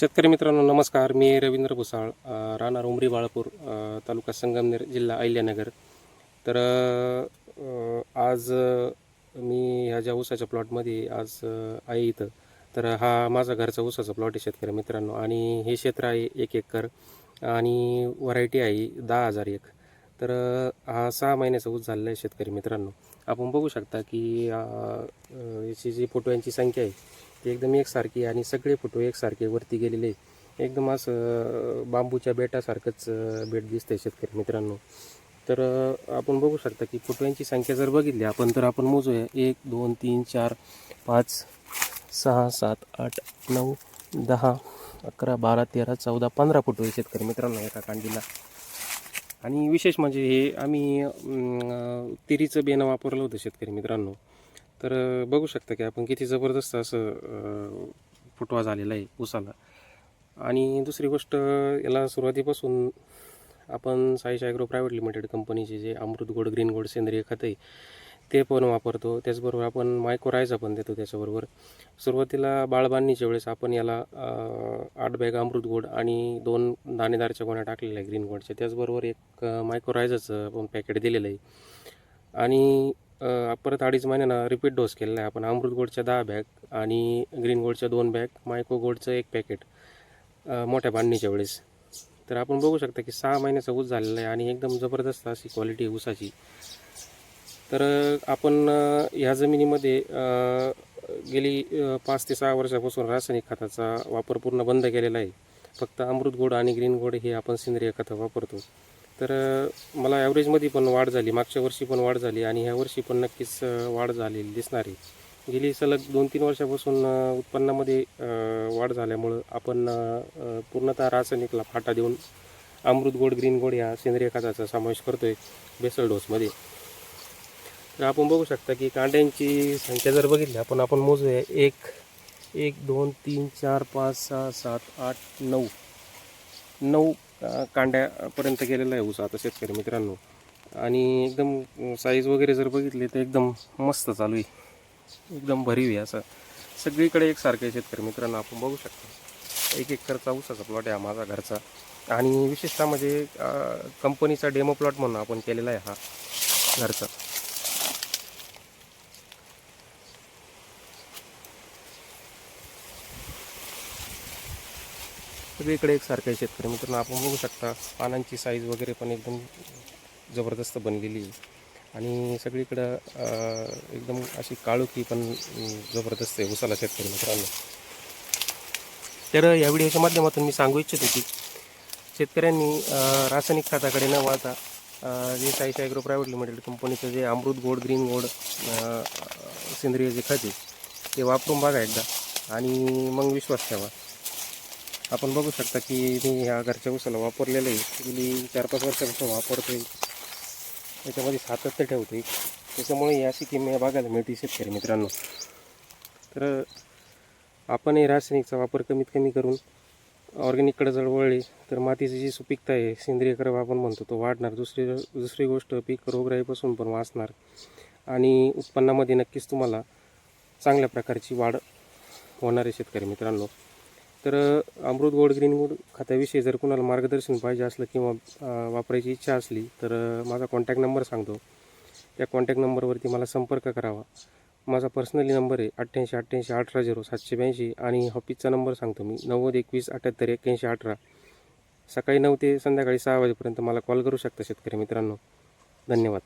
शेतकरी मित्रांनो नमस्कार. मी रवींद्र भुसाळ राहणार उमरी बाळापूर तालुका संगमनेर जिल्हा अहिल्यानगर. तर आज मी ह्या ज्या ऊसाच्या प्लॉटमध्ये आज आहे इथं तर हा माझा घरचा ऊसाचा प्लॉट आहे शेतकरी मित्रांनो. आणि हे क्षेत्र आहे एक एकर आणि व्हरायटी आहे दहा हजार एक. तर हा सहा महिन्याचा ऊस झालेला आहे शेतकरी मित्रांनो. आपण बघू शकता की याची जी फोटोयांची संख्या आहे ती एकदम एकसारखी आणि सगळे फोटो एकसारखे वरती गेलेले एकदम असं बांबूच्या बेटासारखंच बेट दिसतंय शेतकरी मित्रांनो. तर आपण बघू शकता की फोटोयांची संख्या जर बघितली आपण तर आपण मोजूया. एक दोन तीन चार पाच सहा सात आठ नऊ दहा अकरा बारा तेरा चौदा पंधरा फोटो आहे शेतकरी मित्रांनो एका कांडीला. आणि विशेष म्हणजे हे आम्ही तिरीचं बेनं वापरलं होतं शेतकरी मित्रांनो. तर बघू शकता की आपण किती जबरदस्त असं फुटवा झालेला आहे उसाला आणि दुसरी गोष्ट याला सुरुवातीपासून आपण साईश ॲग्रो प्रायव्हेट लिमिटेड कंपनीचे जे अमृत गोड ग्रीन गोड सेंद्रिय खत आहे ते पण वापरतो. त्याचबरोबर आपण मायक्रोरायझा पण देतो त्याच्याबरोबर. सुरुवातीला बाळबांनीच्या वेळेस आपण याला आठ बॅग अमृत गोड आणि दोन दाणेदारच्या गोण्या टाकलेल्या आहे ग्रीन गोडच्या. त्याचबरोबर एक मायक्रोरायझाचं आपण पॅकेट दिलेलं आहे. आणि परत अडीच महिन्यानं रिपीट डोस केलेला आहे. आपण अमृत गोडच्या दहा बॅग आणि ग्रीन गोडच्या दोन बॅग मायको गोडचं एक पॅकेट मोठ्या बांधणीच्या वेळेस. तर आपण बघू शकता की सहा महिन्याचा ऊस झालेला आहे आणि एकदम जबरदस्त अशी क्वालिटी आहे ऊसाची. तर आपण ह्या जमिनीमध्ये गेली पाच ते सहा वर्षापासून रासायनिक खताचा वापर पूर्ण बंद केलेला आहे. फक्त अमृत गोड आणि ग्रीन गोड हे आपण सेंद्रिय खतं वापरतो. तर मला ॲव्हरेजमध्ये पण वाढ झाली. मागच्या वर्षी पण वाढ झाली आणि ह्या वर्षी पण नक्कीच वाढ झालेली दिसणार आहे. गेली सलग दोन तीन वर्षापासून उत्पन्नामध्ये वाढ झाल्यामुळं आपण पूर्णतः रासायनिकला फाटा देऊन अमृत गोड ग्रीन गोड या सेंद्रिय खताचा समावेश करतो आहे बेसल डोसमध्ये. तर आपण बघू शकता की कांड्यांची संख्या जर बघितली आपण आपण मोजूया. एक एक दोन तीन चार पाच सहा सात आठ नऊ. नऊ कांड्यापर्यंत गेलेला आहे ऊस आता शेतकरी मित्रांनो. आणि एकदम साईज वगैरे जर बघितली तर एकदम मस्त चालू आहे. एकदम भरीव आहे असं. सगळीकडे एकसारखं आहे शेतकरी मित्रांनो आपण बघू शकतो. एक एकरचा ऊसाचा प्लॉट आहे हा माझा घरचा. आणि विशेषतः म्हणजे कंपनीचा डेमो प्लॉट म्हणून आपण केलेला आहे हा घरचा. सगळीकडे एकसारखं आहे शेतकरी. मित्रांनो आपण बघू शकता पानांची साईज वगैरे पण एकदम जबरदस्त बनलेली आहे. आणि सगळीकडं एकदम अशी काळोखी पण जबरदस्त आहे उसाला शेतकरी मित्रांनो. तर या व्हिडिओच्या माध्यमातून मी सांगू इच्छितो की शेतकऱ्यांनी रासायनिक खताकडे न वाहता जे साईश ॲग्रो प्रायव्हेट लिमिटेड कंपनीचं जे अमृत गोड ग्रीन गोड सेंद्रिय जे खत आहे ते वापरून बघा एकदा. आणि मग विश्वास ठेवा. आपण बघू शकता की मी ह्या घरच्या उसाला वापरलेलं आहे. गेली चार पाच वर्षापासून आहे त्याच्यामध्ये सातत्य आहे त्याच्यामुळे ही अशी किंमत बघायला मिळते शेतकरी मित्रांनो. तर आपण हे रासायनिकचा वापर कमीत कमी करून ऑर्गॅनिककडे जर वळले तर मातीची जी सुपीकता आहे सेंद्रिय कर्व आपण म्हणतो तो वाढणार. दुसरी दुसरी गोष्ट पीक रोगराईपासून पण वाचणार. आणि उत्पन्नामध्ये नक्कीच तुम्हाला चांगल्या प्रकारची वाढ होणार आहे शेतकरी मित्रांनो. तर अमृत गोड ग्रीन गोड खात्याविषयी जर कुणाला मार्गदर्शन पाहिजे असलं किंवा वापरायची इच्छा असली तर माझा कॉन्टॅक्ट नंबर सांगतो. त्या कॉन्टॅक्ट नंबरवरती मला संपर्क करावा. माझा पर्सनली नंबर आहे अठ्ठ्याऐंशी अठ्ठ्याऐंशी अठरा झिरो सातशे ब्याऐंशी आणि ऑफिसचा नंबर सांगतो मी नव्वद एकवीस अठ्ठ्याहत्तर एक्क्याऐंशी अठरा. सकाळी नऊ ते संध्याकाळी सहा वाजेपर्यंत मला कॉल करू शकता शेतकरी मित्रांनो. धन्यवाद.